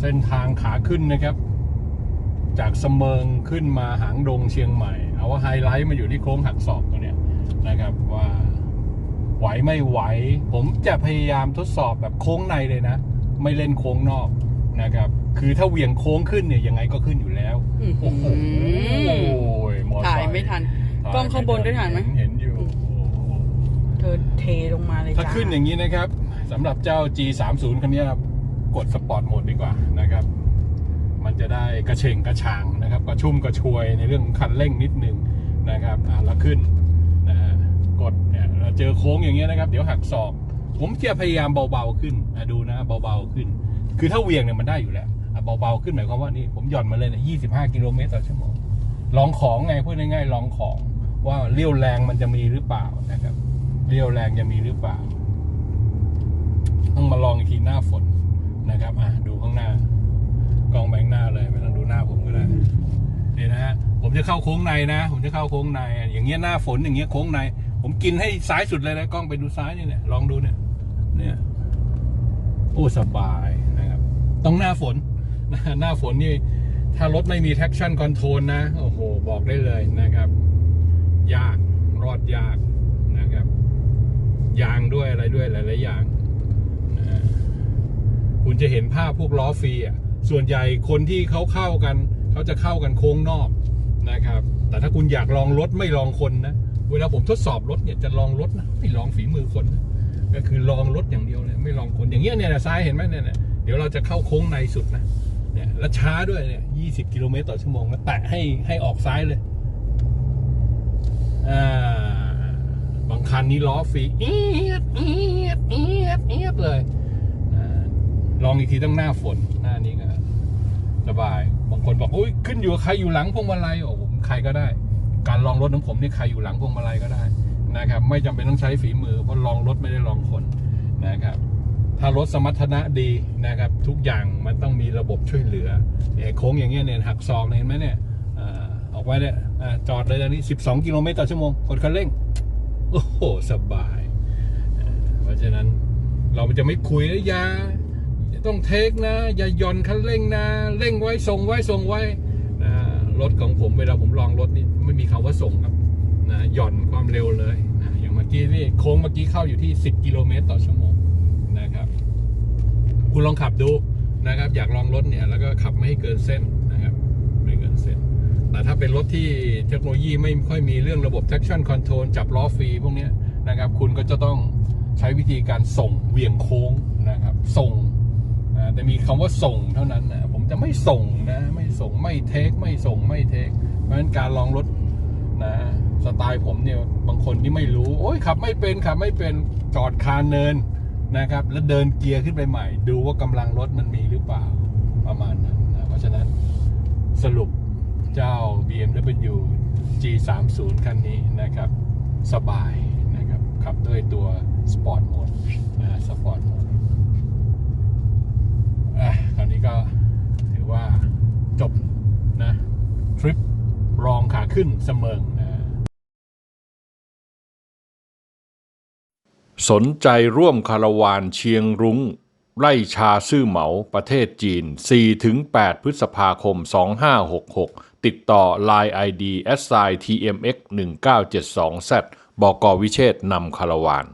เส้นทางขาขึ้นนะครับ จากเสมิงขึ้นมาหางดงเชียงใหม่ เอาว่าไฮไลท์มาอยู่ที่โค้งหักศอกตัวเนี้ยนะครับว่าไหวไม่ไหว ผมจะพยายามทดสอบแบบโค้งในเลยนะ ไม่เล่นโค้งนอกนะครับ คือถ้าเหวี่ยงโค้งขึ้นเนี่ยยังไงก็ขึ้นอยู่แล้วอื้อหืโอ้โหอมอเตอร์ถ่าซยค์ไม่ทันถ่ยกล้องข้างบนได้ทันไหมเห็นอยู่โอ้โหเธอเทลงมาเลยถ้าจ้าขึ้นอย่างนี้นะครับสำหรับเจ้า G30 คันนี้ครับ กดสปอร์ตโหมดดีกว่านะครับ มันจะได้กระเฉงกระชางนะครับ กระชุ่มกระชวยในเรื่องคันเร่งนิดนึงนะครับอ่าแล้วขึ้นนะฮะกดเนี่ยเราเจอโค้งอย่างเงี้ยนะครับ เดี๋ยวหักศอก ผมจะพยายามเบาๆขึ้นอะดูนะเบาๆขึ้น คือถ้าเวียงเนี่ยมันได้อยู่แล้วอะเบาๆขึ้นหมายความว่านี่ผมหย่อนมาเลยเนี่ย25 กิโลเมตรต่อชั่วโมงลองของไงพูดง่ายๆลองของว่าเลี้ยวแรงมันจะมีหรือเปล่านะครับเลี้ยวแรงจะมีหรือเปล่า ต้องมาลองอีกทีหน้าฝนนะครับ อะดูข้างหน้ากล้องแบงหน้าเลยไม่ต้องดูหน้าผมก็ได้นี่นะฮะ ผมจะเข้าโค้งในนะ ผมจะเข้าโค้งใน อย่างเงี้ยหน้าฝนอย่างเงี้ยโค้งใน ผมกินให้ซ้ายสุดเลยนะกล้องไปดูซ้ายนี่เนี่ยลองดูเนี่ย เนี่ย โอ้สบายนะครับ ต้องหน้าฝนหน้าฝนนี่ ถ้ารถไม่มี traction control นะ โอ้โห บอกได้เลยนะครับ ยากรอดยากนะครับ ยางด้วยอะไรด้วยหลายๆอย่างคุณจะเห็นภาพพวกล้อฟรีอะส่วนใหญ่คนที่เขาเข้ากัน เขาจะเข้ากันโค้งนอก นะครับ แต่ถ้าคุณอยากลองรถไม่ลองคนนะ เวลาผมทดสอบรถเนี่ยจะลองรถนะไม่ลองฝีมือคนนะก็คือลองรถอย่างเดียวเลยไม่ลองคนอย่างเงี้ยเนี่ยนะซ้ายเห็นไหมเนี่ยเนี่ยเดี๋ยวเราจะเข้าโค้งในสุดนะเนี่ยแล้วช้าด้วยเนี่ย20กิโลเมตรต่อชั่วโมงแล้วแตะให้ให้ออกซ้ายเลยอ่าบางคันนี้ล้อฟรีเอียดเอียดเอียดเอียดเลยอลองอีกทีต้องหน้าฝนหน้านี้ก็ สบาย บางคนบอกโอ้ยขึ้นอยู่ใครอยู่หลังพวงมาลัยโอ้ผมใครก็ได้ การลองรถของผมนี่ใครอยู่หลังพวงมาลัยก็ได้นะครับ ไม่จำเป็นต้องใช้ฝีมือเพราะลองรถไม่ได้ลองคนนะครับ ถ้ารถสมรรถนะดีนะครับ ทุกอย่างมันต้องมีระบบช่วยเหลือเขยโค้งอย่างเงี้ยเนี่ยหักศอกเห็นไหมเนี่ยออกไว้เนี่ยจอดเลยตอนนี้ 12 กิโลเมตรต่อชั่วโมงกดคันเร่ง โอ้โห สบาย เพราะฉะนั้นเราจะไม่คุยนะยา ต้องเทคนะ อย่าหย่อนคันเร่งนะ เร่งไว้ส่งไว้ส่งไว้นะรถของผมเวลาผมลองรถนี่ไม่มีคำว่าส่งครับนะหย่อนความเร็วเลยนะอย่างเมื่อกี้นี่โค้งเมื่อกี้เข้าอยู่ที่ 10 กิโลเมตรต่อชั่วโมงนะครับ คุณลองขับดูนะครับ อยากลองรถเนี่ยแล้วก็ขับไม่ให้เกินเส้นนะครับ ไม่เกินเส้น แต่ถ้าเป็นรถที่เทคโนโลยีไม่ค่อยมีเรื่องระบบ traction control จับล้อฟรีพวกนี้นะครับ คุณก็จะต้องใช้วิธีการส่งเวียงโค้งนะครับ ส่ง แต่มีคำว่าส่งเท่านั้นนะผมจะไม่ส่งนะไม่ส่งไม่เทคไม่ส่งไม่เทค เพราะฉะนั้นการลองรถนะสไตล์ผมเนี่ยบางคนที่ไม่รู้โอ้ยขับไม่เป็นขับไม่เป็นจอดคานเนินนะครับ แล้วเดินเกียร์ขึ้นไปใหม่ ดูว่ากำลังรถมันมีหรือเปล่าประมาณนั้นนะเพราะฉะนั้นสรุปเจ้า BMW G30 คันนี้นะครับ สบายนะครับขับด้วยตัว Sport Mode นะ Sport Mode อะคราวนี้ ก็ถือว่าจบนะทริปรองขาขึ้นเสมิงนะสนใจร่วมคาราวานเชียงรุง้ง ไล่ชาซื่อเหมาประเทศจีน 4-8 พฤษภาคม 2566 ติดต่อ Line ID s i tmx 1972 z บอกวิเชษนำคาราวาน